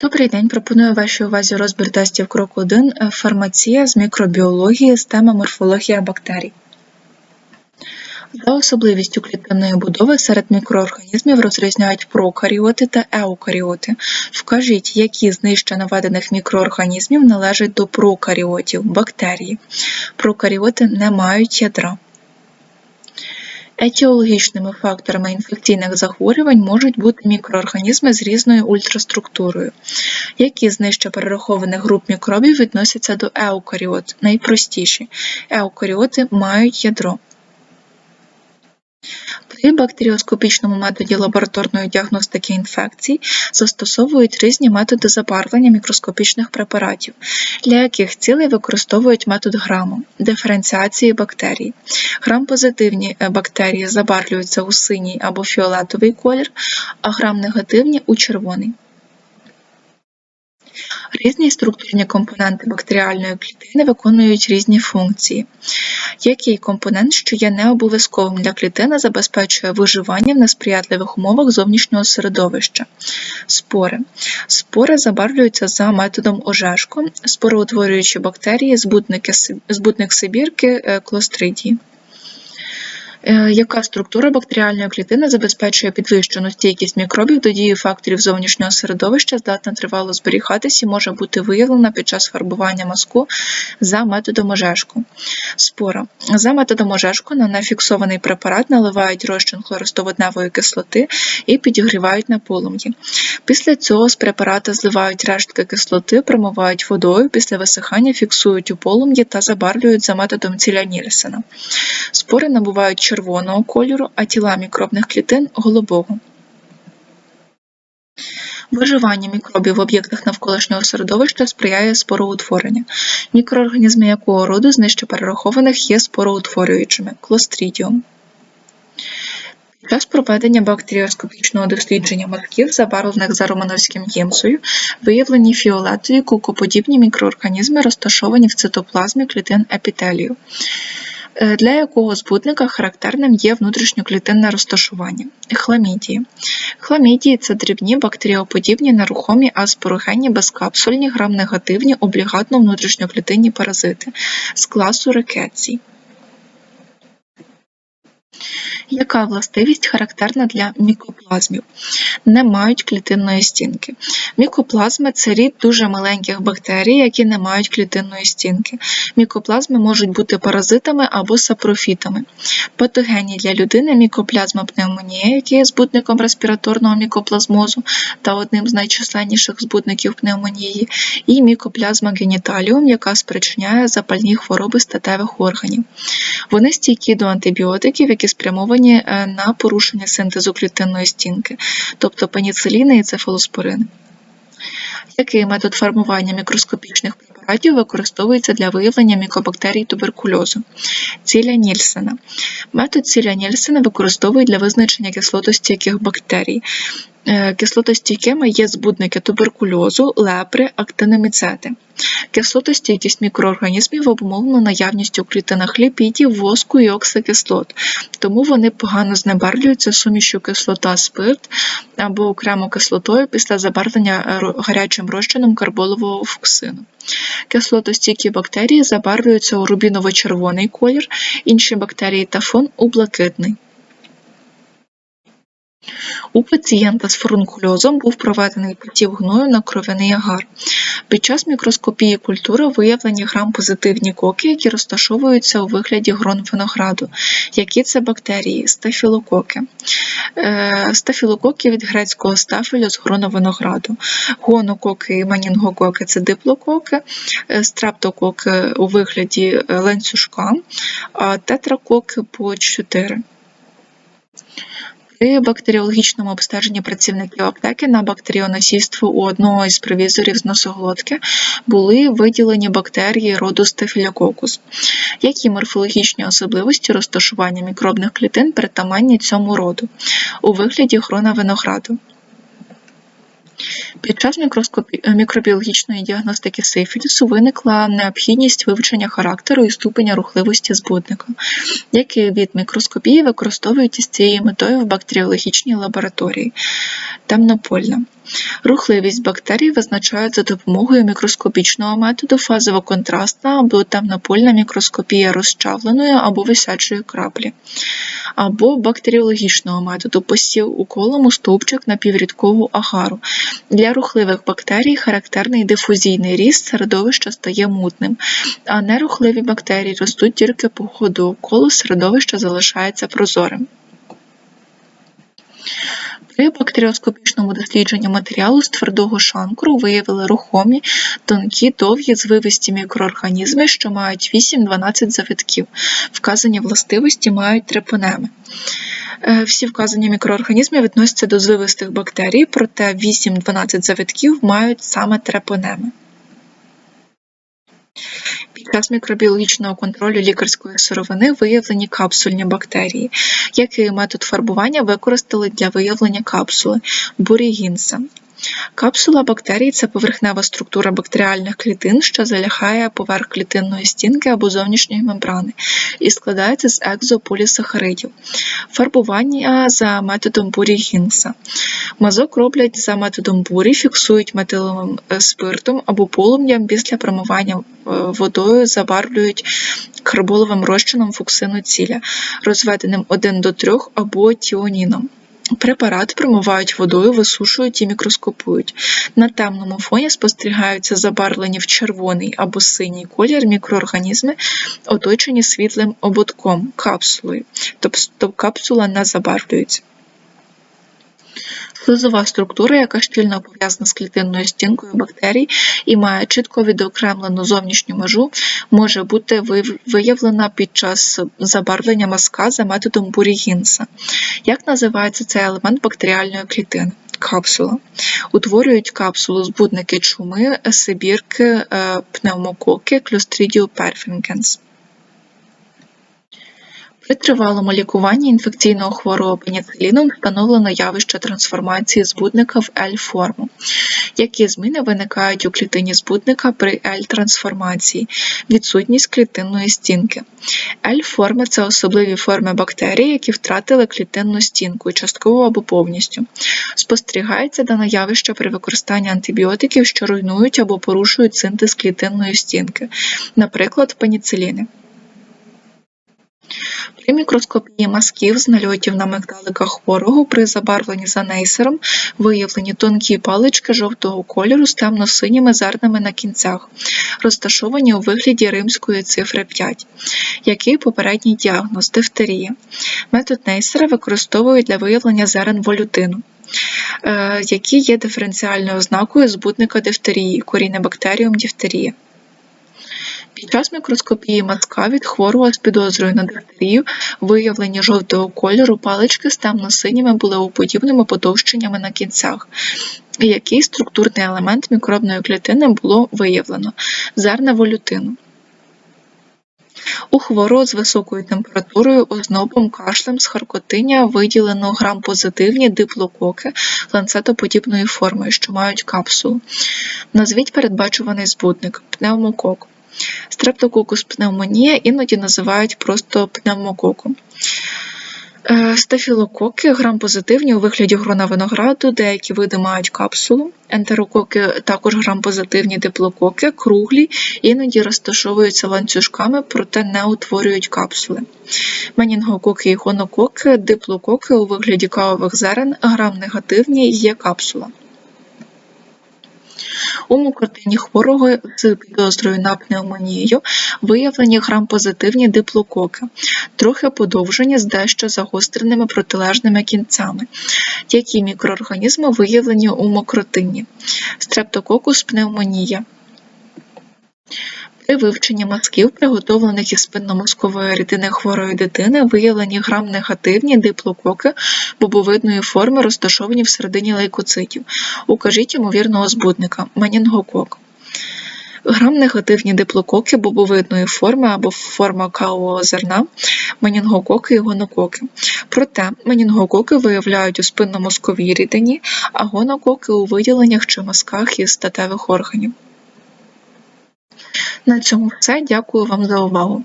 Добрий день. Пропоную вашій увазі розбір тестів крок 1 е, фармація з мікробіології з теми морфологія бактерій. За особливістю клітинної будови серед мікроорганізмів розрізняють прокаріоти та еукаріоти. Вкажіть, які з нижче наведених мікроорганізмів належать до прокаріотів бактерії. Прокаріоти не мають ядра. Етіологічними факторами інфекційних захворювань можуть бути мікроорганізми з різною ультраструктурою. Які з нижче перерахованих груп мікробів відносяться до еукаріот? Найпростіші. Еукаріоти мають ядро. При бактеріоскопічному методі лабораторної діагностики інфекцій застосовують різні методи забарвлення мікроскопічних препаратів, для яких цілей використовують метод граму, диференціації бактерій. Грам-позитивні е, бактерії забарвлюються у синій або фіолетовий колір, а грам-негативні у червоний. Різні структурні компоненти бактеріальної клітини виконують різні функції. Який компонент, що є необов'язковим для клітини, забезпечує виживання в несприятливих умовах зовнішнього середовища? Спори. Спори забарвлюються за методом ожешко, спороутворюючі бактерії, збутник сибірки, е, клостридії. Е, яка структура бактеріальної клітини забезпечує підвищену стійкість мікробів до дії факторів зовнішнього середовища, здатна тривало зберігатись і може бути виявлена під час фарбування мазку за методом ожешку. Спора. За методом ожешку на нефіксований препарат наливають розчин хлористоводневої кислоти і підігрівають на полум'ї. Після цього з препарата зливають рештки кислоти, промивають водою, після висихання фіксують у полум'ї та забарвлюють за методом ціля Нільсена. Спори набувають червоного кольору, а тіла мікробних клітин голубого. Виживання мікробів в об'єктах навколишнього середовища сприяє спороутворенню. Мікроорганізми якого роду з нижче перерахованих є спороутворюючими клострідіум. Під час проведення бактеріоскопічного дослідження матків, забарвлених за романовським ємсою, виявлені фіолетові кукоподібні мікроорганізми, розташовані в цитоплазмі клітин епітелію. Е, для якого збудника характерним є внутрішньоклітинне розташування хламідії. Хламідії це дрібні бактеріоподібні нерухомі аспорогенні безкапсульні грамнегативні облігатно внутрішньоклітинні паразити з класу рекецій. Яка властивість характерна для мікоплазмів? Не мають клітинної стінки. Мікоплазми це рід дуже маленьких бактерій, які не мають клітинної стінки. Мікоплазми можуть бути паразитами або сапрофітами. Патогенні для людини мікоплазма пневмонія, який є збутником респіраторного мікоплазмозу та одним з найчисленніших збутників пневмонії, і мікоплазма геніталіум, яка спричиняє запальні хвороби статевих органів. Вони стійкі до антибіотиків, які спрямовані е, на порушення синтезу клітинної стінки, тобто пеніциліни і цефалоспорини. Який метод формування мікроскопічних препаратів використовується для виявлення мікобактерій туберкульозу? Ціля Нільсена. Метод ціля Нільсена використовують для визначення кислотостійких бактерій. Е, кислотостійкими є збудники туберкульозу, лепри, актиноміцети. Кислотостійкість мікроорганізмів обумовлена наявністю у клітинах ліпідів, воску і оксикислот, тому вони погано знебарвлюються сумішю кислота-спирт або окремо кислотою після забарвлення е, гарячим розчином карболового фуксину. Кислотостійкі бактерії забарвлюються у рубіново-червоний колір, інші бактерії та фон у блакитний. У пацієнта з фурункульозом був проведений підтів гною на кров'яний агар. Під час мікроскопії культури виявлені грам-позитивні коки, які розташовуються у вигляді грон винограду. Які це бактерії? Стафілококи. Е, стафілококи від грецького стафелю з грона винограду. Гонококи і манінгококи це диплококи, е, стрептококи у вигляді ланцюжка, а тетракоки по 4. При бактеріологічному обстеженні працівників аптеки на бактеріоносійство у одного із провізорів з носоглотки були виділені бактерії роду стафілококус. Які морфологічні особливості розташування мікробних клітин притаманні цьому роду у вигляді хрона винограду? Під час е, мікробіологічної діагностики сифілісу виникла необхідність вивчення характеру і ступеня рухливості збудника, який від мікроскопії використовують із цією метою в бактеріологічній лабораторії темнопольна. Рухливість бактерій визначають за допомогою мікроскопічного методу фазово-контрастна або темнопольна мікроскопія розчавленої або висячої краплі, або бактеріологічного методу посів у стовпчик напіврідкого агару. Для рухливих бактерій характерний дифузійний ріст середовища стає мутним, а нерухливі бактерії ростуть тільки по ходу уколу, середовище залишається прозорим. При бактеріоскопічному дослідженні матеріалу з твердого шанкру виявили рухомі, тонкі, довгі, звивисті мікроорганізми, що мають 8-12 завитків. Вказані властивості мають трепонеми. Е, Всі вказані мікроорганізми відносяться до звивистих бактерій, проте 8-12 завитків мають саме трепонеми. Під час мікробіологічного контролю лікарської сировини виявлені капсульні бактерії. Який метод фарбування використали для виявлення капсули бурігінса? Капсула бактерій це поверхнева структура бактеріальних клітин, що залягає поверх клітинної стінки або зовнішньої мембрани і складається з екзополісахаридів. Фарбування за методом бурі-гінса. Мазок роблять за методом бурі, фіксують метиловим е, спиртом або полум'ям після промивання е, водою, забарвлюють карболовим розчином фуксину ціля, розведеним 1 до 3 або тіоніном. Препарат промивають водою, висушують і мікроскопують. На темному фоні спостерігаються забарвлені в червоний або синій колір мікроорганізми, оточені світлим ободком капсулою, тобто капсула не забарвлюється. Слизова структура, яка щільно пов'язана з клітинною стінкою бактерій і має чітко відокремлену зовнішню межу, може бути виявлена під час забарвлення мазка за методом Бурі-Гінса. Як називається цей елемент бактеріальної клітини? Капсула. Утворюють капсулу збудники чуми, сибірки, е, пневмококи, Clostridium perfringens. При тривалому лікуванні інфекційного хворого пеніциліном встановлено явище трансформації збудника в L-форму. Які зміни виникають у клітині збудника при L-трансформації? Відсутність клітинної стінки. L-форми це особливі форми бактерій, які втратили клітинну стінку частково або повністю. Спостерігається дане явище при використанні антибіотиків, що руйнують або порушують синтез клітинної стінки, наприклад, пеніциліни. При мікроскопії мазків з нальотів на мигдаликах хворого при забарвленні за нейсером виявлені тонкі палички жовтого кольору з темно-синіми зернами на кінцях, розташовані у вигляді римської цифри 5. Який попередній діагноз дифтерія. Метод нейсера використовують для виявлення зерен волютину. Е, які є диференціальною ознакою збутника дифтерії, корінебактеріум дифтерія. Під час мікроскопії мазка від хворого з підозрою на дифтерію виявлені жовтого кольору палички з темно-синіми булеоподібними потовщеннями на кінцях. Який структурний елемент мікробної клітини було виявлено? Зерна волютину. У хворого з високою температурою, ознобом, кашлем, схаркотиння виділено грам-позитивні диплококи ланцетоподібної форми, що мають капсулу. Назвіть передбачуваний збудник пневмокок. Стрептококус пневмонія іноді називають просто пневмококом. Е, стафілококи грам-позитивні у вигляді грона винограду, деякі види мають капсулу. Ентерококи також грам-позитивні диплококи, круглі, іноді розташовуються ланцюжками, проте не утворюють капсули. Менінгококи і гонококи, диплококи у вигляді кавових зерен, грам-негативні є капсула. У мокротині хворого з підозрою на пневмонію виявлені грам-позитивні диплококи, трохи подовжені з дещо загостреними протилежними кінцями, які мікроорганізми виявлені у мокротині, стрептококус пневмонія. При вивченні мазків, приготовлених із спинномозкової рідини хворої дитини, виявлені грам-негативні диплококи бобовидної форми, розташовані всередині лейкоцитів. Укажіть ймовірного збудника менінгокок. Грам-негативні диплококи бобовидної форми або форма кавового зерна, менінгококи і гонококи. Проте менінгококи виявляють у спинномозковій рідині, а гонококи у виділеннях чи мазках із статевих органів. На цьому все. Дякую вам за увагу!